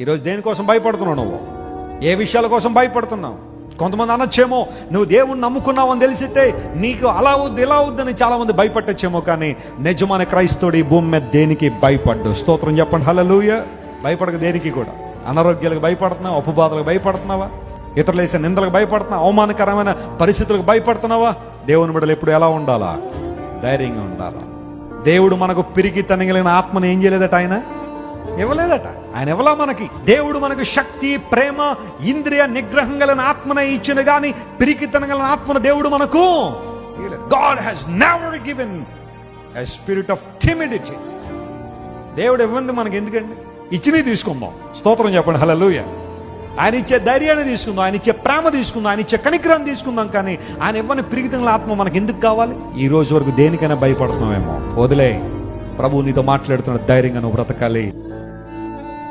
ఈరోజు దేనికోసం భయపడుతున్నావు నువ్వు? ఏ విషయాల కోసం భయపడుతున్నావు? కొంతమంది అనొచ్చేమో నువ్వు దేవుణ్ణి నమ్ముకున్నావు అని తెలిసితే నీకు అలా వద్దు ఇలా వద్దని చాలామంది భయపట్టచ్చేమో కానీ నిజమైన క్రైస్తవుడు ఈ భూమి మీద దేనికి భయపడ్డు? స్తోత్రం చెప్పండి హలలుయ భయపడక దేనికి కూడా? అనారోగ్యాలకు భయపడుతున్నావు? అప్పుబాధలకు భయపడుతున్నావా? ఇతరులు వేసే నిందలకు భయపడుతున్నావు? అవమానకరమైన పరిస్థితులకు భయపడుతున్నావా? దేవుని బిడ్డలు ఎప్పుడు ఎలా ఉండాలా? ధైర్యంగా ఉండాలా? దేవుడు మనకు పిరికి తనగలిగిన ఆత్మను ఏం చేయలేదట ఆయన? ఇవ్వలేదట. ఆయన ఇవ్వలా మనకి. దేవుడు మనకు శక్తి ప్రేమ ఇంద్రియ నిగ్రహం గల ఆత్మన ఇచ్చిన గాని పిరికితనం గల ఆత్మన దేవుడు మనకు God has never given spirit of timidity దేవుడు ఇవ్వంది మనకి ఎందుకండి? ఇచ్చినవి తీసుకుందాం. స్తోత్రం చెప్పండి. హలలుయ ఆయన ఇచ్చే ధైర్యాన్ని తీసుకుందాం. ఆయన ఇచ్చే ప్రేమ తీసుకుందాం. ఆయన ఇచ్చే కనికరం తీసుకుందాం కానీ ఆయన ఇవ్వని పిరిగితంగా ఆత్మ మనకి ఎందుకు కావాలి? ఈ రోజు వరకు దేనికైనా భయపడుతున్నామేమో. వదిలే ప్రభు నీతో మాట్లాడుతున్న ధైర్యంగా నువ్వు బ్రతకాలి.